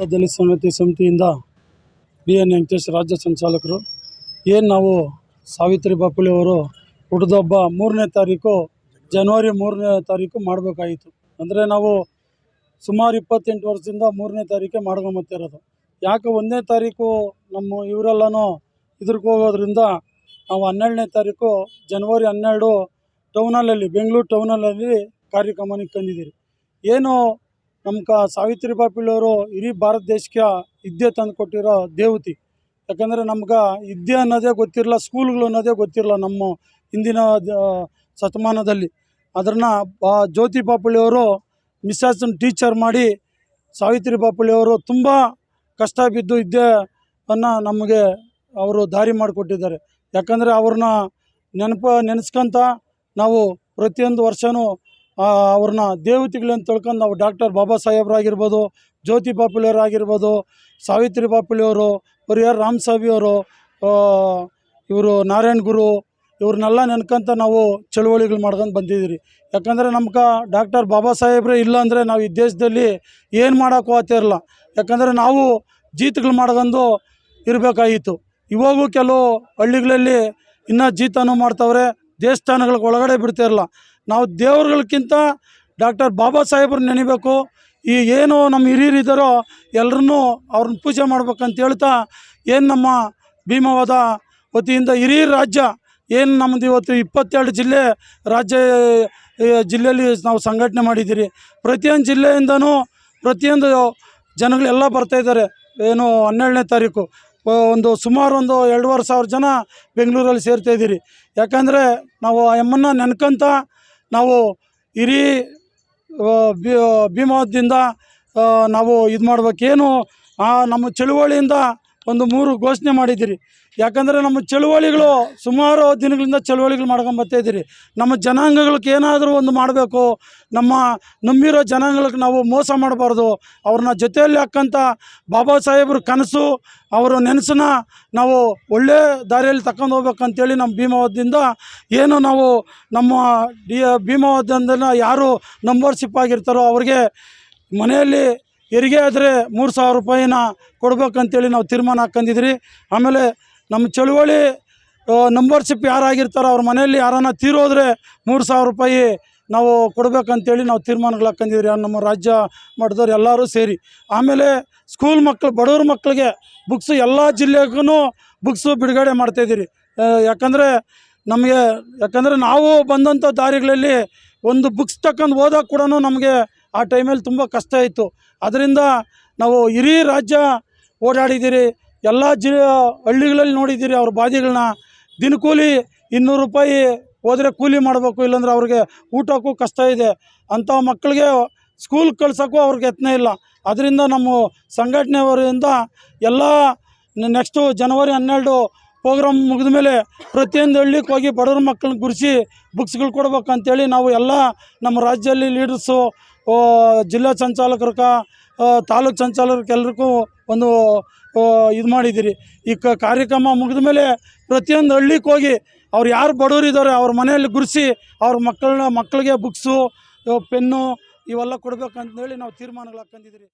ದಲಿತ ಸಮಿತಿ ಸಮಿತಿಯಿಂದ B N Venkatesh ರಾಜ್ಯ ಸಂಚಾಲಕರು, ಏನು ನಾವು ಸಾವಿತ್ರಿ ಬಾಪುಲೆ ಅವರು ಹುಟ್ಟಿದಬ್ಬ ಮೂರನೇ ತಾರೀಕು, ಜನವರಿ ಮೂರನೇ ತಾರೀಕು ಮಾಡಬೇಕಾಯಿತು ಅಂದರೆ ನಾವು ಸುಮಾರು ಇಪ್ಪತ್ತೆಂಟು ವರ್ಷದಿಂದ ಮೂರನೇ ತಾರೀಕೆ ಮಾಡ್ಕೊಂಬತ್ತಿರೋದು ಯಾಕೆ ಒಂದನೇ ತಾರೀಕು ನಮ್ಮ ಇವರೆಲ್ಲನೂ ಇದ್ರಿಗೆ ಹೋಗೋದ್ರಿಂದ ನಾವು ಹನ್ನೆರಡನೇ ತಾರೀಕು, ಜನವರಿ ಹನ್ನೆರಡು ಟೌನಲ್ಲಲ್ಲಿ, ಬೆಂಗಳೂರು ಟೌನಲ್ಲಲ್ಲಿ ಕಾರ್ಯಕ್ರಮಕ್ಕೆ ತಂದಿದ್ದೀರಿ ಏನು ನಮ್ಮ ಕ ಸಾವಿತ್ರಿ ಪಿಳ್ಳೆಯವರು ಇಡೀ ಭಾರತ ದೇಶಕ್ಕೆ ವಿದ್ಯೆ ತಂದು ಕೊಟ್ಟಿರೋ ದೇವತಿ. ಯಾಕಂದರೆ ನಮ್ಗೆ ವಿದ್ಯೆ ಅನ್ನೋದೇ ಗೊತ್ತಿರಲ್ಲ ಸ್ಕೂಲ್ಗಳು ಅನ್ನೋದೇ ಗೊತ್ತಿರಲ್ಲ ನಮ್ಮ ಹಿಂದಿನ ಶತಮಾನದಲ್ಲಿ. ಅದನ್ನು ಬಾ ಜ್ಯೋತಿ ಬಾಪುಳಿಯವರು ಮಿಸ್ಸಾಸನ್ ಟೀಚರ್ ಮಾಡಿ ಸಾವಿತ್ರಿ ಬಾಪುಳಿಯವರು ತುಂಬ ಕಷ್ಟ ಬಿದ್ದು ವಿದ್ಯೆಯನ್ನು ನಮಗೆ ಅವರು ದಾರಿ ಮಾಡಿಕೊಟ್ಟಿದ್ದಾರೆ. ಯಾಕಂದರೆ ಅವ್ರನ್ನ ನೆನಪು, ನೆನೆಸ್ಕೊಂತ ನಾವು ಪ್ರತಿಯೊಂದು ವರ್ಷವೂ ಅವ್ರನ್ನ ಅಂತ ತಿಳ್ಕೊಂಡು ನಾವು ಡಾಕ್ಟರ್ ಬಾಬಾ ಸಾಹೇಬ್ರಾಗಿರ್ಬೋದು ಜ್ಯೋತಿ ಬಾಪುಲೆಯವರಾಗಿರ್ಬೋದು ಸಾವಿತ್ರಿ ಬಾಪುಲೆಯವರು ರಾಮ್ ರಾಮಸ್ವಾಮಿಯವರು ಇವರು ನಾರಾಯಣ ಗುರು, ಇವ್ರನ್ನೆಲ್ಲ ನೆನ್ಕೊಂತ ನಾವು ಚಳುವಳಿಗಳು ಮಾಡ್ಕೊಂಡು ಬಂದಿದ್ದೀರಿ. ಯಾಕಂದರೆ ನಮ್ಗೆ ಡಾಕ್ಟರ್ ಬಾಬಾ ಸಾಹೇಬ್ರೆ ಇಲ್ಲ ಅಂದರೆ ನಾವು ಈ ದೇಶದಲ್ಲಿ ಏನು ಮಾಡೋಕ್ಕೂ ಇರಲ್ಲ. ಯಾಕಂದರೆ ನಾವು ಜೀತಗಳು ಮಾಡ್ಕೊಂಡು ಇರಬೇಕಾಗಿತ್ತು ಇವಾಗೂ ಕೆಲವು ಹಳ್ಳಿಗಳಲ್ಲಿ ಇನ್ನೂ ಜೀತನೂ ಮಾಡ್ತವ್ರೆ, ದೇವಸ್ಥಾನಗಳಿಗೆ ಒಳಗಡೆ ಬಿಡ್ತಿರಲ್ಲ ನಾವು ದೇವ್ರುಗಳ್ಕಿಂತ ಡಾಕ್ಟರ್ ಬಾಬಾ ಸಾಹೇಬ್ರನ್ನ ನೆನಿಬೇಕು. ಈ ಏನು ನಮ್ಮ ಹಿರಿಯರು ಇದ್ದಾರೋ ಎಲ್ಲರನ್ನೂ ಅವ್ರನ್ನ ಪೂಜೆ ಮಾಡ್ಬೇಕಂತ ಹೇಳ್ತಾ ಏನು ನಮ್ಮ ಭೀಮವಾದ ವತಿಯಿಂದ ಹಿರಿಯ ರಾಜ್ಯ, ಏನು ನಮ್ಮದು ಇವತ್ತು ಇಪ್ಪತ್ತೆರಡು ಜಿಲ್ಲೆ ರಾಜ್ಯ ಜಿಲ್ಲೆಯಲ್ಲಿ ನಾವು ಸಂಘಟನೆ ಮಾಡಿದ್ದೀರಿ. ಪ್ರತಿಯೊಂದು ಜಿಲ್ಲೆಯಿಂದನೂ ಪ್ರತಿಯೊಂದು ಜನಗಳೆಲ್ಲ ಬರ್ತಾಯಿದ್ದಾರೆ ಏನು ಹನ್ನೆರಡನೇ ತಾರೀಕು ಒಂದು ಸುಮಾರು ಒಂದು ಎರಡೂವರೆ ಸಾವಿರ ಜನ ಬೆಂಗಳೂರಲ್ಲಿ ಸೇರ್ತಾ ಇದ್ದೀರಿ. ಯಾಕಂದರೆ ನಾವು ಆ ಎಮ್ಮನ್ನು ನೆನ್ಕೊಂತ ನಾವು ಇಡೀ ಭೀಮಾವತಿಯಿಂದ ನಾವು ಇದು ಮಾಡ್ಬೇಕೇನು ಏನು ನಮ್ಮ ಚಳುವಳಿಯಿಂದ ಒಂದು ಮೂರು ಘೋಷಣೆ ಮಾಡಿದ್ದೀರಿ. ಯಾಕಂದರೆ ನಮ್ಮ ಚಳುವಳಿಗಳು ಸುಮಾರು ದಿನಗಳಿಂದ ಚಳುವಳಿಗಳು ಮಾಡ್ಕೊಂಬರ್ತಾ ಇದ್ದೀರಿ. ನಮ್ಮ ಜನಾಂಗಗಳಿಗೆ ಏನಾದರೂ ಒಂದು ಮಾಡಬೇಕು, ನಮ್ಮ ನಂಬಿರೋ ಜನಾಂಗಗಳಿಗೆ ನಾವು ಮೋಸ ಮಾಡಬಾರ್ದು. ಅವ್ರನ್ನ ಜೊತೆಯಲ್ಲಿ ಹಾಕ್ಕಂಥ ಬಾಬಾ ಸಾಹೇಬ್ರ ಕನಸು, ಅವರ ನೆನಸನ್ನ ನಾವು ಒಳ್ಳೆ ದಾರಿಯಲ್ಲಿ ತಗೊಂಡು ಹೋಗ್ಬೇಕಂತೇಳಿ ನಮ್ಮ ಭೀಮಾವದಿಂದ ಏನು ನಾವು ನಮ್ಮ ಡಿ ಭೀಮಾವರದಿಂದ ಯಾರು ನಂಬರ್ಶಿಪ್ ಆಗಿರ್ತಾರೋ ಅವ್ರಿಗೆ ಮನೆಯಲ್ಲಿ ಹೆರಿಗೆ ಆದರೆ ಮೂರು ಸಾವಿರ ರೂಪಾಯಿನ ಕೊಡ್ಬೇಕಂತೇಳಿ ನಾವು ತೀರ್ಮಾನ ಹಾಕ್ಕೊಂಡಿದ್ರಿ. ಆಮೇಲೆ ನಮ್ಮ ಚಳುವಳಿ ನಂಬರ್ಶಿಪ್ ಯಾರಾಗಿರ್ತಾರೋ ಅವ್ರ ಮನೆಯಲ್ಲಿ ಯಾರನ್ನ ತೀರೋದ್ರೆ ಮೂರು ಸಾವಿರ ರೂಪಾಯಿ ನಾವು ಕೊಡ್ಬೇಕಂತೇಳಿ ನಾವು ತೀರ್ಮಾನಗಳು ಹಾಕ್ಕೊಂಡಿದ್ರಿ. ನಮ್ಮ ರಾಜ್ಯ ಮಟ್ಟದವ್ರು ಎಲ್ಲರೂ ಸೇರಿ. ಆಮೇಲೆ ಸ್ಕೂಲ್ ಮಕ್ಕಳು ಬಡವ್ರ ಮಕ್ಕಳಿಗೆ ಬುಕ್ಸು ಎಲ್ಲ ಜಿಲ್ಲೆಗೂ ಬುಕ್ಸು ಬಿಡುಗಡೆ ಮಾಡ್ತಾಯಿದ್ದೀರಿ ಯಾಕಂದರೆ ನಮಗೆ, ಯಾಕಂದರೆ ನಾವು ಬಂದಂಥ ದಾರಿಗಳಲ್ಲಿ ಒಂದು ಬುಕ್ಸ್ ತಗೊಂಡು ಓದೋಕೆ ಕೂಡ ನಮಗೆ ಆ ಟೈಮಲ್ಲಿ ತುಂಬ ಕಷ್ಟ ಇತ್ತು. ಅದರಿಂದ ನಾವು ಇಡೀ ರಾಜ್ಯ ಓಡಾಡಿದ್ದೀರಿ. ಎಲ್ಲ ಜಿ ಹಳ್ಳಿಗಳಲ್ಲಿ ನೋಡಿದ್ದೀರಿ ಅವ್ರ ಬಾದಿಗಳನ್ನ ದಿನಕೂಲಿ ಇನ್ನೂರು ರೂಪಾಯಿ ಹೋದರೆ ಕೂಲಿ ಮಾಡಬೇಕು, ಇಲ್ಲಾಂದ್ರೆ ಅವ್ರಿಗೆ ಊಟಕ್ಕೂ ಕಷ್ಟ ಇದೆ. ಅಂಥ ಮಕ್ಕಳಿಗೆ ಸ್ಕೂಲ್ ಕಳ್ಸೋಕ್ಕೂ ಅವ್ರಿಗೆ ಯತ್ನ ಇಲ್ಲ. ಅದರಿಂದ ನಮ್ಮ ಸಂಘಟನೆಯವರಿಂದ ಎಲ್ಲ ನೆಕ್ಸ್ಟು ಜನವರಿ ಹನ್ನೆರಡು ಪ್ರೋಗ್ರಾಮ್ ಮುಗಿದ ಮೇಲೆ ಪ್ರತಿಯೊಂದು ಹಳ್ಳಿಗೆ ಹೋಗಿ ಬಡವ್ರ ಮಕ್ಕಳನ್ನ ಗುರಿಸಿ ಬುಕ್ಸ್ಗಳು ಕೊಡ್ಬೇಕಂತೇಳಿ ನಾವು ಎಲ್ಲ ನಮ್ಮ ರಾಜ್ಯದಲ್ಲಿ ಲೀಡರ್ಸು ಜಿಲ್ಲಾ ಸಂಚಾಲಕರ್ಕ ತಾಲೂಕು ಎಲ್ರಿಗೂ ಒಂದು ಇದು ಮಾಡಿದ್ದೀರಿ ಈ ಕಾರ್ಯಕ್ರಮ ಮುಗಿದ ಮೇಲೆ ಪ್ರತಿಯೊಂದು ಹಳ್ಳಿಗೆ ಹೋಗಿ ಅವ್ರು ಯಾರು ಬಡವರಿದ್ದಾರೆ ಅವ್ರ ಮನೆಯಲ್ಲಿ ಗುರಿಸಿ ಅವ್ರ ಮಕ್ಕಳನ್ನ ಮಕ್ಕಳಿಗೆ ಬುಕ್ಸು ಪೆನ್ನು ಇವೆಲ್ಲ ಕೊಡ್ಬೇಕಂತೇಳಿ ನಾವು ತೀರ್ಮಾನಗಳು ಹಾಕ್ಕೊಂಡಿದ್ದೀರಿ